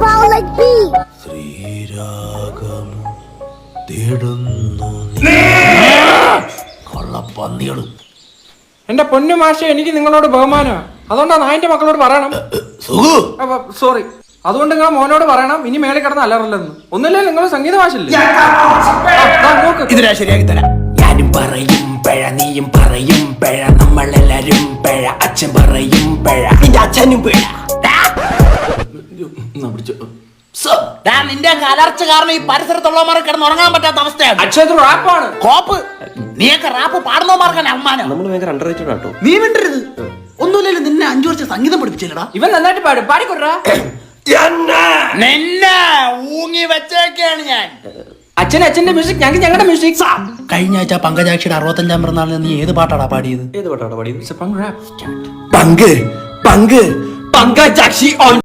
power like തേടുന്നു കള്ളപ്പന്നികളും എന്റെ പൊന്നു മാഷ എനിക്ക് നിങ്ങളോട് ബഹുമാനമാണ് അതുകൊണ്ടാണ് നായന്റെ മക്കളോട് പറയണം. സുഖു. സോറി. അതുകൊണ്ട് നിങ്ങൾ മോനോട് പറയണം ഇനി മേളിൽ കിടന്ന് അലറല്ലെന്ന്. ഒന്നില്ലേ നിങ്ങൾ സംഗീത മാഷില്ലേ? ഇതിനാ ശരിയാക്കി തരാം. ഞാനും പറയും പിഴ നീയും പറയും പിഴ നമ്മളെല്ലാരും പിഴ അച്ഛൻ പറയും പിഴ നിന്റെ അച്ഛനും പിഴ. ഡാ, നിന്റെ കലർച്ച കാരണം ഈ പരിസരത്തുള്ളവന്മാരെ കിടന്ന് ഉറങ്ങാൻ പറ്റാത്ത അവസ്ഥയാണ്. അക്ഷയത്തിൽ റാപ്പാണ് കോപ്പ്. നീയൊക്കെ റാപ്പ് പാടുന്നവന്മാർക്കാണ് അവമാനം നമ്മൾ ഭയങ്കര അണ്ടർ റേറ്റഡ് ആട്ടോ നീ മിണ്ടരുത്. ഒന്നുമില്ലല്ലോ നിന്നെ അഞ്ചു വർഷം സംഗീതം പഠിപ്പിച്ചില്ലടാ. ഇവൻ നന്നായിട്ട് പാടും. പാടിക്കൊടുറാ നിന്നെ ഊങ്ങി വെച്ചേക്കാണ് ഞാൻ. അച്ഛൻ അച്ഛന്റെ മ്യൂസിക് ഞങ്ങളുടെ മ്യൂസിക് കഴിഞ്ഞ ആഴ്ച പങ്കജാക്ഷിയുടെ അറുപത്തഞ്ചാം പിറന്നാളിൽ നീ ഏത് പാട്ടാടാ പാടിയത്? ഏത് പാട്ടാണ് പാടിയത്? പങ്ക് പങ്ക് പങ്കജാക്ഷി ഓൺ